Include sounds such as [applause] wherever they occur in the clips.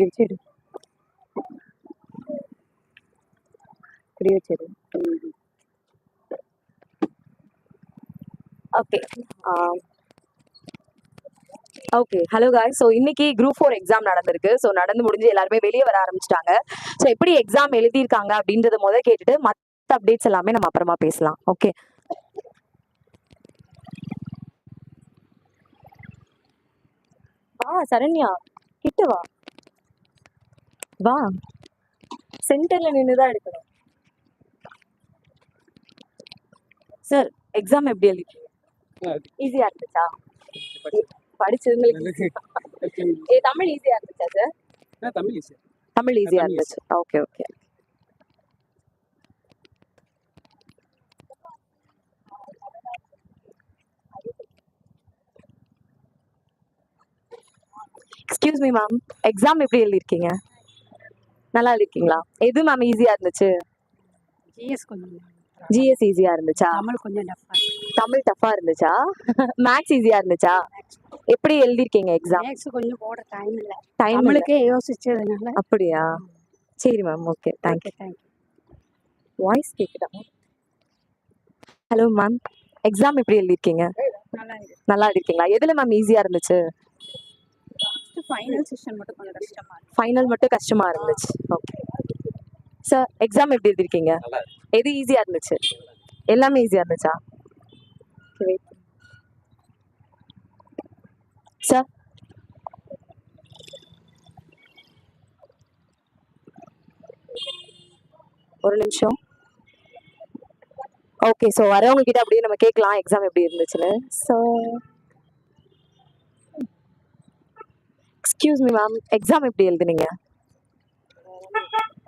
இப்படி வச்சிடு இப்படி okay okay. Hello guys so இன்னைக்கு குரூப் ஃபோர் எக்ஸாம் நடந்திருக்கு. ஸோ நடந்து முடிஞ்சு எல்லாருமே வெளியே வர ஆரம்பிச்சிட்டாங்க. ஸோ எப்படி எக்ஸாம் எழுதியிருக்காங்க அப்படின்றத முத கேட்டுட்டு மற்ற அப்டேட்ஸ் எல்லாமே நம்ம அப்புறமா பேசலாம். ஓகே வா சரண்யா கிட்ட வா. வா. சென்டர்ல நின்று தான் எடுக்கணும். சார் எக்ஸாம் எப்படி எழுதிருக்கீங்க ஈஸியா இருந்துச்சா? படிச்சவங்களுக்கு ஏ தமிழ் ஈஸியா இருந்துச்சா சார் தமிழ் ஈஸி தமிழ் ஈஸியா இருந்துச்சு. Okay okay excuse me ma'am exam எப்படி எழுதிருக்கீங்க நல்லா எழுதிருக்கீங்களா எது மேம் ஈஸியா இருந்துச்சு? ஜிஎஸ் கொஞ்சம் ஜிஎஸ் ஈஸியா இருந்துச்சா? தமிழ் கொஞ்சம் டஃபா தமிழ் டஃபா இருந்துச்சா? மேக்ஸ் ஈஸியா இருந்துச்சா? எப்படி எழுதிருக்கீங்க எக்ஸாம் மேக்ஸ் கொஞ்சம் போட டைம் இல்லை. தமிழுக்கே யோசிச்சதுனால. அப்படியா? சரி ma'am okay thank you okay thank you voice கேக்குதா? ஹலோ மேம் எக்ஸாம் எப்படி எழுதிருக்கீங்க நல்லா இருக்கு. நல்லா எழுதிருக்கீங்களா எதுல மேம் ஈஸியா இருந்துச்சு? ஃபைனல் செஷன் மட்டும் கொஞ்சம் கஷ்டமா இருக்கு. ஃபைனல் மட்டும் கஷ்டமா இருந்துச்சு. ஓகே சார் எக்ஸாம் எப்படி எழுதிருக்கீங்க? எது ஈஸியா இருந்துச்சு? எல்லாமே ஈஸியா இருந்துச்சா? சார் ஒரு நிமிஷம். ஓகே ஸோ வரவங்க கிட்ட அப்படியே நம்ம கேட்கலாம் எக்ஸாம் எப்படி இருந்துச்சுன்னு. So excuse me ma'am exam எப்படி எழுதுனீங்க?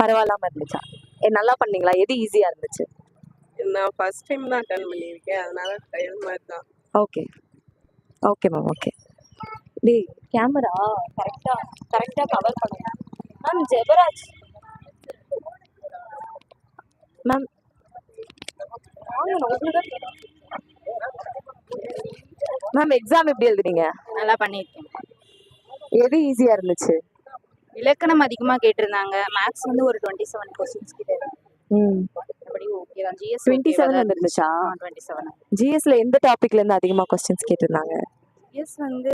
பரவாயில்லாம இருந்துச்சா? ஏ நல்லா பண்ணீங்களா? எது ஈஸியா இருந்துச்சு? நான் ஃபர்ஸ்ட் டைம் தான் அட்டன் பண்ணியிருக்கேன். அதனால டைம் மாதிரி தான் ஓகே ஓகே மேம் ஓகே டேய் கேமரா கரெக்டா கரெக்டா கவர் பண்ணுங்க ma'am Jebaraj. Ma'am ma'am exam எப்படி எழுதுனீங்க? நல்லா பண்ணியிருக்கேன். எது ஈஸியா இருந்துச்சு? இலக்கணம் அதிகமாக கேட்டிருந்தாங்க. மேக்ஸ் வந்து ஒரு டுவெண்ட்டி செவன் கொஸ்டின்ஸ் கிட்ட இருக்கு. ம். அப்படி ஓகே தான். ஜிஎஸ் டுவெண்ட்டி செவன் வந்துருந்துச்சா? டுவெண்ட்டி செவன் ஜிஎஸ்ல எந்த டாபிக்ல இருந்து அதிகமா கொஸ்டின்ஸ் கேட்டிருந்தாங்க? ஜிஎஸ் வந்து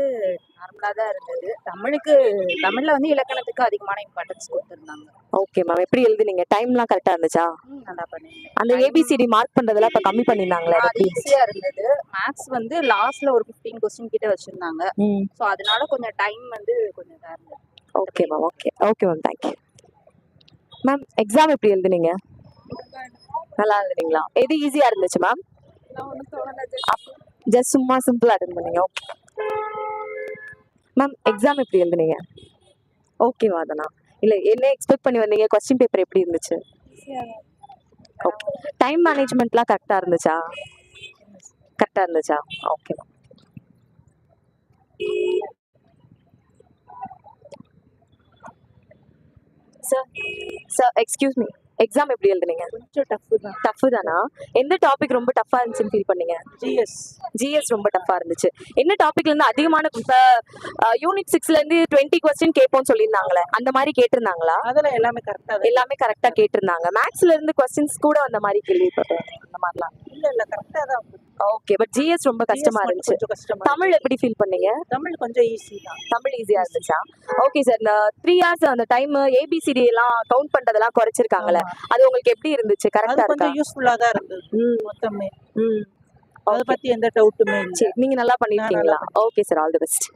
நார்மலாக தான் இருந்தது. தமிழுக்கு தமிழில் வந்து இலக்கணத்துக்கு அதிகமான இம்பார்ட்டன்ஸ் கொடுத்துருந்தாங்க. ஓகே மேம் எப்படி எழுதுனீங்க? டைம்லாம் கரெக்டா இருந்துச்சா? நல்லா பண்ணியிருக்கேன் அந்த ஏபிசிடி மார்க் பண்றதெல்லாம் இப்ப கம்மி பண்ணிருந்தாங்களே அது? ஈஸியாக இருந்தது. மேக்ஸ் வந்து லாஸ்ட்ல ஒரு ஃபிஃப்டீன் கொஸ்டின் கிட்ட வச்சிருந்தாங்க. ஸோ அதனால கொஞ்சம் டைம் வந்து கொஞ்சம் இதாக இருந்தது. Okay ma'am okay okay ma'am thank you ma'am exam எப்படி எழுதுனீங்க? நல்லா எழுதுனீங்களா? எது ஈஸியா இருந்துச்சு மேம் ஜஸ்ட் சும்மா சிம்பிளா அட்டன் பண்ணீங்க. ஓகே மேம் எக்ஸாம் எப்படி எழுதுனீங்க? ஓகே வாதனா இல்ல என்ன எக்ஸ்பெக்ட் பண்ணி வந்தீங்க? கொஸ்டின் பேப்பர் எப்படி இருந்துச்சு? ஓகே டைம் மேனேஜ்மெண்ட்லாம் கரெக்டா இருந்துச்சா? கரெக்டா இருந்துச்சா? Okay sir sir excuse me exam எப்படி எழுதுனீங்க? கொஞ்சம் டஃப் தான். டஃப் தானா? எந்த டாபிக் ரொம்ப டஃப்பா இருந்துச்சுன்னு ஃபீல் பண்ணீங்க? ஜிஎஸ் ஜிஎஸ் ரொம்ப டஃப்பா இருந்துச்சு. என்ன டாபிக்ல இருந்து அதிகமான யூனிட் சிக்ஸ்ல இருந்து டுவெண்ட்டி கொஸ்டின் கேட்போம்னு சொல்லியிருந்தாங்களே அந்த மாதிரி கேட்டிருந்தாங்களா? அதெல்லாம் எல்லாமே கரெக்டாக தான் எல்லாமே கரெக்டா கேட்டிருந்தாங்க. மேக்ஸ்ல இருந்து கொஸ்டின்ஸ் கூட அந்த மாதிரி கேள்விப்பட்டேன். அந்த மாதிரிலாம் இல்லை இல்லை கரெக்டாக தான் ஓகே பட் ஜிஎஸ் ரொம்ப கஷ்டமா இருந்துச்சு. தமிழ் எப்படி ஃபீல் பண்ணீங்க? தமிழ் கொஞ்சம் ஈஸி தான். தமிழ் ஈஸியா இருந்துச்சா? ஓகே சார் இந்த த்ரீ ஹவர்ஸ் அந்த டைம் ஏபிசிடி எல்லாம் கவுண்ட் பண்றதெல்லாம் குறைச்சிருக்காங்கல்ல. அது உங்களுக்கு எப்படி இருந்துச்சு? கரெக்டா இருக்கா? கொஞ்சம் யூஸ்ஃபுல்லாக தான் இருந்தது. மொத்தமே. அதை பத்தி எந்த டவுட்டுமே இல்லை. நீங்க நல்லா பண்ணிருக்கீங்களா? Okay sir all the best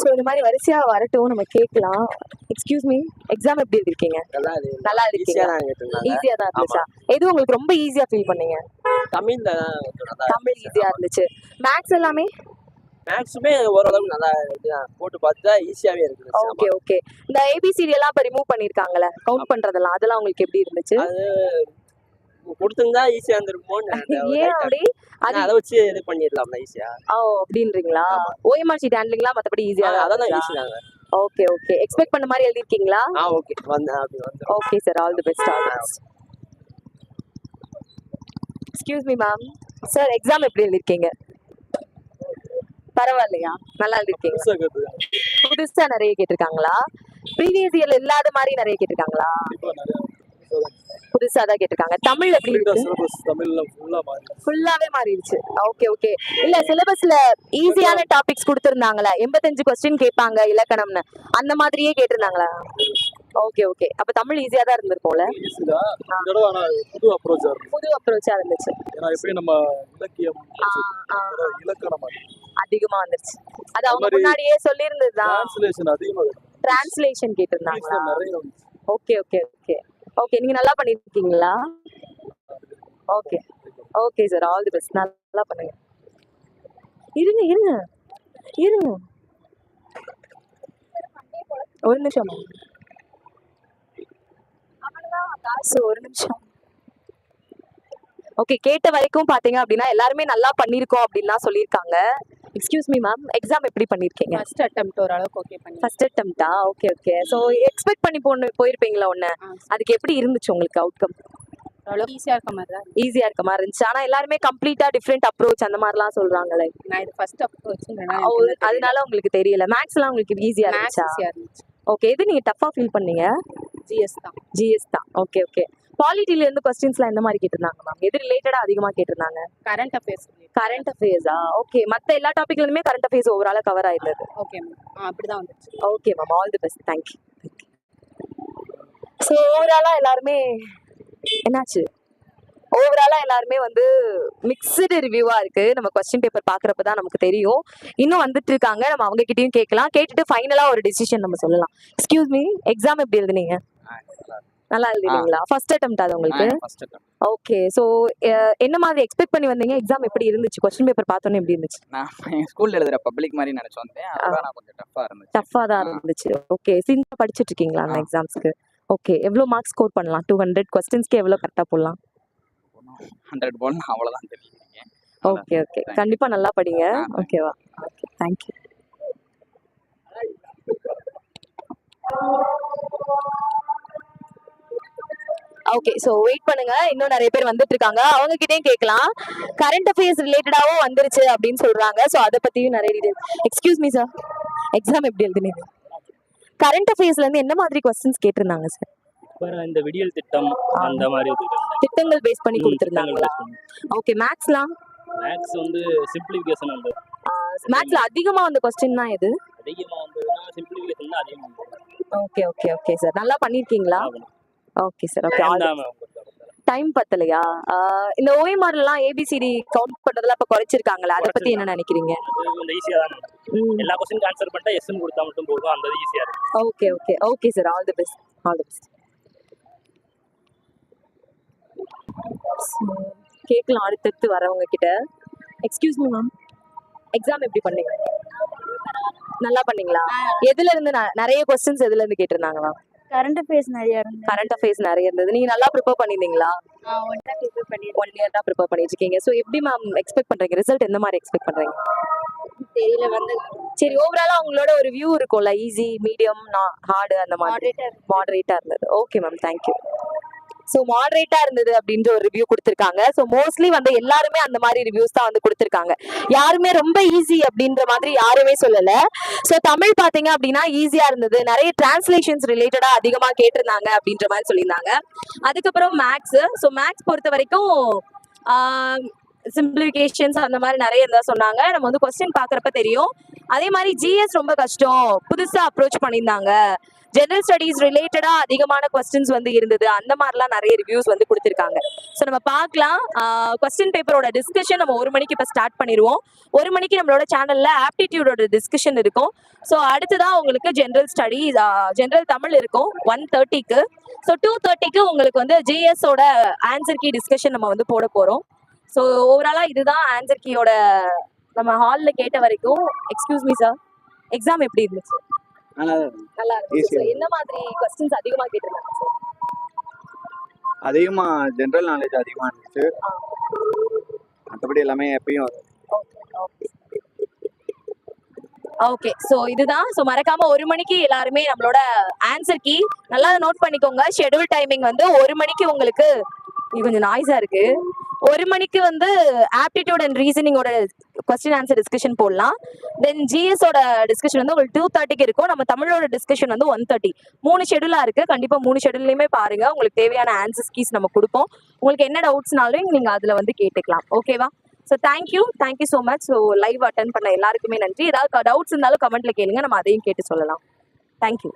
so இந்த மாதிரி வரிசையா வரட்டும். நம்ம கேட்கலாம். எக்ஸ்கியூஸ் மீ எக்ஸாம் எப்படி எழுதிருக்கீங்க? நல்லா நல்லா ஈஸியா தான் இருந்துச்சா? எது உங்களுக்கு ரொம்ப ஈஸியா ஃபீல் பண்ணீங்க? தமிழ்ல தமிழ் ஈஸியா இருந்துச்சு. மேக்ஸ் எல்லாமே? மேக்ஸுமே ஓரளவுக்கு நல்லா போட்டு பார்த்தா ஈஸியாவே இருக்குது. ஓகே ஓகே இந்த ஏபிசிடி எல்லாம் இப்ப ரிமூவ் பண்ணிருக்காங்கல்ல? கவுண்ட் பண்றதெல்லாம் அதெல்லாம் உங்களுக்கு எப்படி இருந்துச்சு? கொடுத்துருந்தா ஈஸியா இருந்திருக்குமோன்னு [laughs] ஏன் அப்படி? அது அதை வச்சு இது பண்ணிடலாம்ல ஈஸியா ஓ அப்படின்றீங்களா? ஓஎம்ஆர் ஷீட் ஹேண்ட்லிங்லாம் மத்தபடி ஈஸியா அதெல்லாம் ஈஸி தாங்க. ஓகே ஓகே எக்ஸ்பெக்ட் பண்ண மாதிரி எழுதிருக்கீங்களா ஆ ஓகே வந்தேன் அப்படி வந்து okay sir all the best all the best excuse me ma'am sir exam எப்படி எழுதிருக்கீங்க பரவாயில்லையா? நல்லா எழுதிருக்கீங்க புதுசா நிறைய கேட்டிருக்காங்களா? ப்ரீவியஸ் இயர்ல இல்லாத மாதிரி நிறைய கேட்டிருக்காங்களா? புதுசா தான். கேட்டிருக்காங்க. தமிழ் எப்படி. ஃபுல்லாவே மாறிடுச்சு. ஓகே ஓகே இல்ல சிலபஸ்ல ஈஸியான டாபிக்ஸ் கொடுத்திருந்தாங்களா? எண்பத்தஞ்சு கொஸ்டின் கேட்பாங்க இலக்கணம்னு. அந்த மாதிரியே கேட்டிருந்தாங்களா? ஓகே ஓகே அப்ப தமிழ் ஈஸியா தான் இருந்திருக்கும்ல? புது இருக்கு. புது அப்ரோச்சா இருந்துச்சு. ஏன்னா எப்பயும் நம்ம இலக்கியம் இலக்கணம் அதிகமா. வந்துருச்சு. அது அவங்க முன்னாடியே டிரான்ஸ்லேஷன் அதிகமா இருக்கு. டிரான்ஸ்லேஷன் வந்துச்சு. ஓகே ஓகே ஓகே ஓகே நீங்க நல்லா பண்ணிருக்கீங்களா? Okay okay sir all the best நல்லா பண்ணுங்க. இருங்க இருங்க. இருங்க. ஒரு நிமிஷம். ஒரு நிமிஷம். ஓகே கேட்ட வரைக்கும் பாத்தீங்க அப்படின்னா எல்லாருமே நல்லா பண்ணிருக்கோம் அப்படின்னு சொல்லியிருக்காங்க. எக்ஸ்கியூஸ் மீ மேம் எக்ஸாம் எப்படி பண்ணிருக்கீங்க? ஃபர்ஸ்ட் அட்டெம்ப்ட் ஓரளவுக்கு ஓகே பண்ணி ஃபர்ஸ்ட் அட்டம்ப்டா ஓகே ஓகே ஸோ எக்ஸ்பெக்ட் பண்ணி போன போயிருப்பீங்களா ஒன்று. அதுக்கு எப்படி இருந்துச்சு உங்களுக்கு அவுட்கம் ஓரளவுக்கு ஈஸியா இருக்க மாதிரி தான் ஈஸியா இருக்க மாதிரி இருந்துச்சு. ஆனா எல்லாருமே கம்ப்ளீட்டா டிஃப்ரெண்ட் அப்ரோச் அந்த மாதிரிலாம் சொல்றாங்களே. நான் இது ஃபர்ஸ்ட் அப் வச்சிருந்தேன் அது- அதனால உங்களுக்கு தெரியல. மேக்ஸ்லாம் உங்களுக்கு ஈஸியா மேக்ஸ் இருந்துச்சா? ஓகே எது நீங்க டஃபா ஃபீல் பண்ணீங்க? ஜிஎஸ் தான். ஜிஎஸ் தான். ஓகே ஓகே பாலிட்டில இருந்து கொஸ்டின்ஸ்லாம் எந்த மாதிரி கேட்டிருந்தாங்க மேம் எது ரிலேட்டடா அதிகமா கேட்டிருந்தாங்க? கரண்ட் அஃபேர்ஸ் கரண்ட் அஃபேர்ஸா ஓகே மத்த எல்லா டாபிக்ல இருந்துமே கரண்ட் அஃபேர்ஸ் ஓவராலா கவர் ஆயிருந்தது. ஓகே மேம் அப்படிதான் வந்துச்சு. Okay ma'am all the best thank you so ஓவராலா எல்லாருமே என்னாச்சு? ஓவராலா எல்லாருமே வந்து மிக்சடு ரிவ்யூவா இருக்கு. நம்ம கொஸ்டின் பேப்பர் பாக்குறப்ப தான் நமக்கு தெரியும். இன்னும் வந்துட்டு இருக்காங்க. நம்ம அவங்க கிட்டயும் கேட்கலாம். கேட்டுட்டு ஃபைனலா ஒரு டிசிஷன் நம்ம சொல்லலாம். எக்ஸ்கியூஸ் மீ எக்ஸாம் எப்படி எழுதுனீங்க? நல்லா எழுதினீங்களா ஃபர்ஸ்ட் அட்டெம்ட் அது உங்களுக்கு? ஓகே ஸோ என்ன மாதிரி எக்ஸ்பெக்ட் பண்ணி வந்தீங்க? எக்ஸாம் எப்படி இருந்துச்சு? கொஸ்டின் பேப்பர் பார்த்தோன்னே எப்படி இருந்துச்சு? நான் ஸ்கூல்ல எழுதுற பப்ளிக் மாதிரி நினைச்சு வந்தேன். அதோட நான் கொஞ்சம் டஃப்பா இருந்துச்சு. டஃபா தான் இருந்துச்சு. ஓகே சின்ன படிச்சிட்டு இருக்கீங்களா அந்த. எக்ஸாம்ஸ்க்கு ஓகே எவ்வளோ மார்க்ஸ் ஸ்கோர் பண்ணலாம்? டூ ஹண்ட்ரட் கொஸ்டின்ஸ்க்கு எவ்வளோ கரெக்டாக போடலாம்? ஹண்ட்ரட் பால் அவ்வளவுதான் தெரியுங்க ஓகே ஓகே கண்டிப்பா நல்லா படிங்க. ஓகேவா okay thank you okay so wait பண்ணுங்க. இன்னும் நிறைய பேர் வந்துட்டு இருக்காங்க அவங்க கிட்டயும் கேட்கலாம். கரண்ட் அஃபேர்ஸ் ரிலேட்டடாவும் வந்துருச்சு அப்படின்னு சொல்றாங்க. ஸோ அதை பத்தியும் நிறைய detail excuse me sir exam எப்படி எழுதுனீங்க? கரண்ட் அஃபேர்ஸ்ல இருந்து என்ன மாதிரி கொஸ்டின்ஸ் கேட்டிருந்தாங்க சார் இந்த விடியல் திட்டம் அந்த மாதிரி திட்டங்கள் பேஸ் பண்ணி கொடுத்துருந்தாங்களா ஓகே மேக்ஸ்லாம் மேக்ஸ் வந்து சிம்பிளிஃபிகேஷன் அந்த மேக்ஸ்ல அதிகமா வந்த கொஸ்டின் தான் எது? அதிகமாக வந்ததுன்னா சிம்பிளிஃபிகேஷன் தான் வந்தது. ஓகே ஓகே ஓகே சார் நல்லா பண்ணிருக்கீங்களா? ஓகே சார் ஓகே டைம் பத்தலையா? இந்த ஓஎம்ஆர்ல எல்லாம் ஏபிசிடி கவுண்ட் பண்றதெல்லாம் இப்ப குறைச்சிருக்காங்களா. அதை பத்தி என்ன நினைக்கிறீங்க. எல்லா கொஸ்டினுக்கு ஆன்சர் பண்ணிட்டா எஸ்ன்னு கொடுத்தா மட்டும் போதும். அந்த ஈஸியாக இருக்கும் okay okay okay sir all the best all the best கேட்கலாம் அடுத்தடுத்து வரவங்க கிட்ட எக்ஸ்கியூஸ் மீ மேம் எக்ஸாம் எப்படி பண்ணீங்க? நல்லா பண்ணீங்களா? எதுல இருந்து ந- நிறைய கொஸ்டின்ஸ் எதுல இருந்து கேட்டிருந்தாங்களா கரண்ட் அஃபேர்ஸ் நிறைய இருந்தது. கரண்ட் அஃபேர்ஸ் நிறைய இருந்தது. நீங்க நல்லா ப்ரிப்பேர் பண்ணிருந்தீங்களா ஒன் டைம் ப்ரிப்பேர் பண்ணி ஒன் இயர் தான் ப்ரிப்பேர் பண்ணிட்டு இருக்கீங்க. ஸோ எப்படி மேம் எக்ஸ்பெக்ட் பண்றீங்க? ரிசல்ட் எந்த மாதிரி எக்ஸ்பெக்ட் பண்றீங்க? தெரியல வந்து. சரி ஓவராலா உங்களோட ஒரு வியூ இருக்கும்ல ஈஸி மீடியம் ஹார்டு அந்த மாதிரி. மாடரேட்டா இருந்தது. Okay ma'am thank you so மாடரேட்டா இருந்தது அப்படின்ற ஒரு ரிவ்யூ கொடுத்துருக்காங்க. ஸோ மோஸ்ட்லி வந்து எல்லாருமே அந்த மாதிரி ரிவ்யூஸ் தான் வந்து கொடுத்துருக்காங்க. யாருமே ரொம்ப ஈஸி அப்படின்ற மாதிரி யாருமே சொல்லல. ஸோ தமிழ் பார்த்தீங்க அப்படின்னா ஈஸியா இருந்தது. நிறைய டிரான்ஸ்லேஷன்ஸ் ரிலேட்டடா அதிகமா கேட்டிருந்தாங்க அப்படின்ற மாதிரி சொல்லியிருந்தாங்க. அதுக்கப்புறம் மேக்ஸ் ஸோ மேக்ஸ் பொறுத்த வரைக்கும் சிம்பிளிஃபிகேஷன்ஸ் அந்த மாதிரி நிறைய இருந்தா சொன்னாங்க. நம்ம வந்து கொஸ்டின் பார்க்குறப்ப தெரியும். அதே மாதிரி ஜிஎஸ் ரொம்ப கஷ்டம். புதுசா அப்ரோச் பண்ணியிருந்தாங்க. ஜெனரல் ஸ்டடீஸ் ரிலேட்டடா அதிகமான கொஸ்டின்ஸ் வந்து இருந்தது. அந்த மாதிரிலாம் நிறைய ரிவ்யூஸ் வந்து கொடுத்துருக்காங்க. ஸோ நம்ம பார்க்கலாம். கொஸ்டின் பேப்பரோட டிஸ்கஷன் நம்ம ஒரு மணிக்கு இப்போ ஸ்டார்ட் பண்ணிடுவோம் ஒரு மணிக்கு நம்மளோட சேனல்ல ஆப்டிடியூடோட டிஸ்கஷன் இருக்கும். ஸோ அடுத்ததான் உங்களுக்கு ஜென்ரல் ஸ்டடீஸ் ஜென்ரல் தமிழ் இருக்கும். ஒன் தேர்ட்டிக்கு ஸோ டூ தேர்ட்டிக்கு உங்களுக்கு வந்து ஜிஎஸோட ஆன்சர் கீ டிஸ்கஷன் நம்ம வந்து போட போகிறோம் ஸோ ஓவராலாக இதுதான் ஆன்சர் கீயோட நம்ம ஹாலில் கேட்ட வரைக்கும் எக்ஸ்கியூஸ் மீ சார் எக்ஸாம் எப்படி இருந்துச்சு? நல்லா இருந்துச்சு என்ன மாதிரி கொஸ்டின்ஸ் அதிகமா கேட்டிருந்தாங்க சார் அதிகமா ஜென்ரல் நாலேஜ் அதிகமா இருந்துச்சு. மற்றபடி எல்லாமே எப்பயும் ஓகே ஸோ இதுதான். ஸோ மறக்காம ஒரு மணிக்கு எல்லாருமே நம்மளோட ஆன்சர் கீ நல்லா நோட் பண்ணிக்கோங்க. ஷெட்யூல் டைமிங் வந்து ஒரு மணிக்கு உங்களுக்கு கொஞ்சம் நாய்ஸா இருக்கு. ஒரு மணிக்கு வந்து ஆப்டிடியூட் அண்ட் ரீசனிங்கோட கொஸ்டின் ஆன்சர் டிஸ்கஷன் போடலாம். தென் ஜிஎஸோட டிஸ்கஷன் வந்து உங்களுக்கு டூ தேர்ட்டிக்கு இருக்கும். நம்ம தமிழோட டிஸ்கஷன் வந்து ஒன் தேர்ட்டி மூணு ஷெடியூலா இருக்கு. கண்டிப்பா மூணு ஷெடியூல்லையுமே பாருங்க. உங்களுக்கு தேவையான ஆன்சர்ஸ் கீஸ் நம்ம கொடுப்போம். உங்களுக்கு என்ன டவுட்ஸ்னாலும் நீங்க அதுல வந்து கேட்டுக்கலாம். ஓகேவா so thank you thank you so much so live attend பண்ண எல்லாருக்குமே நன்றி. ஏதாவது டவுட்ஸ் இருந்தாலும் கமெண்ட்ல கேளுங்க. நம்ம அதையும் கேட்டு சொல்லலாம். தேங்க்யூ